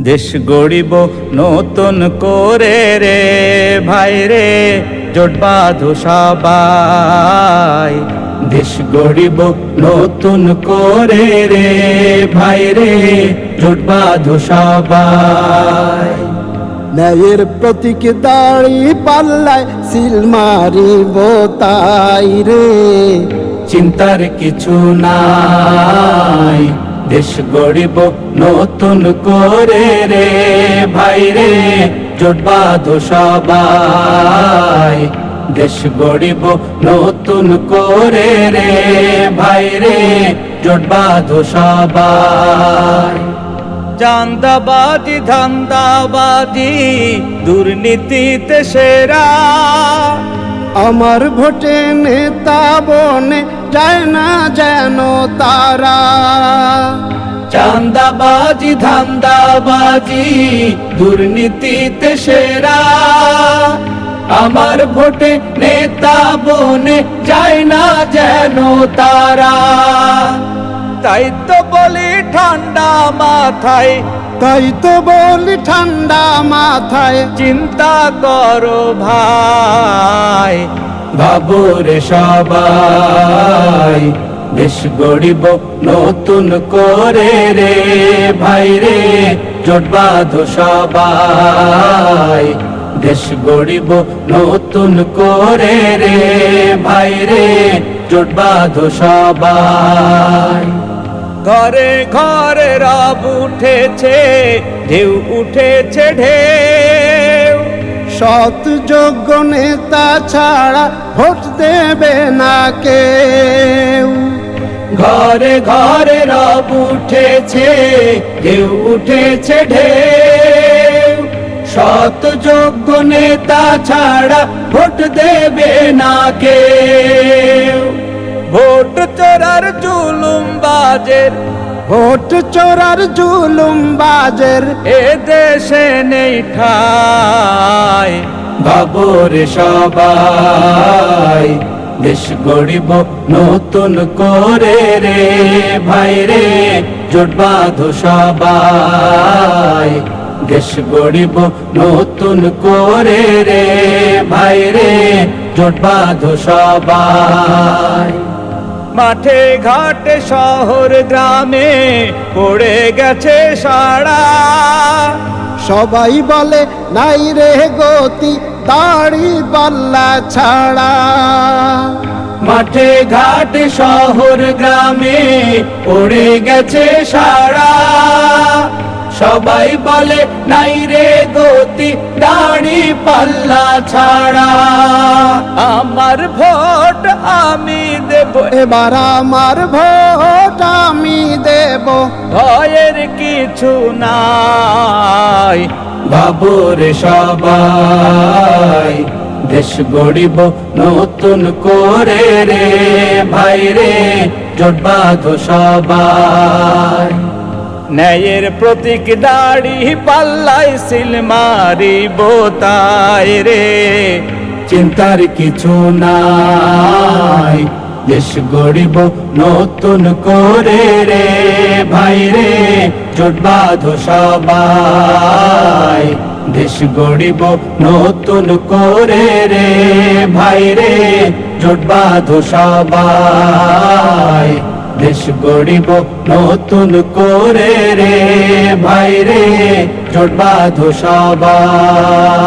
দেশ গড়িব নতুন করে রে ভাই রে জোট বাঁধো সবাই। দেশ গড়িব নতুন করে রে ভাই রে জোট বাঁধো সবাই। ন্যায়ের প্রতীক দাড়ি পাল্লায় সিল মারিব তাই রে। চিন্তার কিছু নাই। দেশ গড়িব নতুন করে রে ভাই রে জোট বাঁধো সবাই। দেশ গড়িব নতুন করে রে ভাই রে জোট বাঁধো সবাই। চান্দাবাজি ধান্দাবাজি দুর্নীতিতে সেরা। আমার ভোটে নেতা বনে যায় না যেন তারা। চান্দাবাজি ধান্দাবাজি দুর্নীতিতে সেরা। আমার ভোটে নেতা বনে যায় না যেন তারা। তাই তো বলি ঠান্ডা মাথায়। তাই তো বলি ঠান্ডা মাথায়। চিন্তা করো ভাই। বাবুরে সবাই, দেশ গড়িব নতুন করে রে। ভাই রে, জোট বাঁধো সবাই, দেশ গড়িব নতুন করে রে। ভাই রে, জোট বাঁধো সবাই। ঘরে ঘরে রব উঠেছে, ঢেউ উঠেছে ঢেউ সৎ যোগ্য নেতা ছাড়া ভোট দেবে না কেউ। ঘরে ঘরে রব উঠেছে ঢেউ উঠেছে ঢেউ। সত যোগ্য নেতা ছাড়া ভোট দেবে না কেউ। ভোট চোরার জুলুম বাজের ভোট চোরার জুলুম বাজের। এ দেশে নেই ঠাই। বাবর সবাই দেশ গড়িব নতুন করে রে ভাই রে। জোট বাঁধো সবাই দেশ গড়িব নতুন করে রে ভাই রে। জোট বাঁধো সবাই। মাঠে ঘাটে শহর গ্রামে পড়ে গেছে সারা সবাই বলে নাই রে গতি দাড়ি পাল্লা ছাড়া। মাঠে ঘাটে শহর গ্রামে পড়ে গেছে সারা সবাই বলে নাই রে গতি দাড়ি পাল্লা ছাড়া। আমার ভোট আমি দেব। এবার আমার ভোট আমি দেব। ভয়ের কিছু নাই। বাবুর সবাই দেশ গড়িব নতুন করে রে ভাই রে জোট বাঁধো সবাই। ন্যায়ের প্রতীক দাড়ি পাল্লাই সিল মারিব তাই রে চিন্তার কিছু নাই। দেশ গড়িব নতুন করে রে ভাই রে, জোট বাঁধো সবাই। দেশ গড়িব নতুন করে রে ভাই রে, জোট বাঁধো সবাই। দেশ গড়িব নতুন করে রে ভাই রে, জোট বাঁধো সবাই।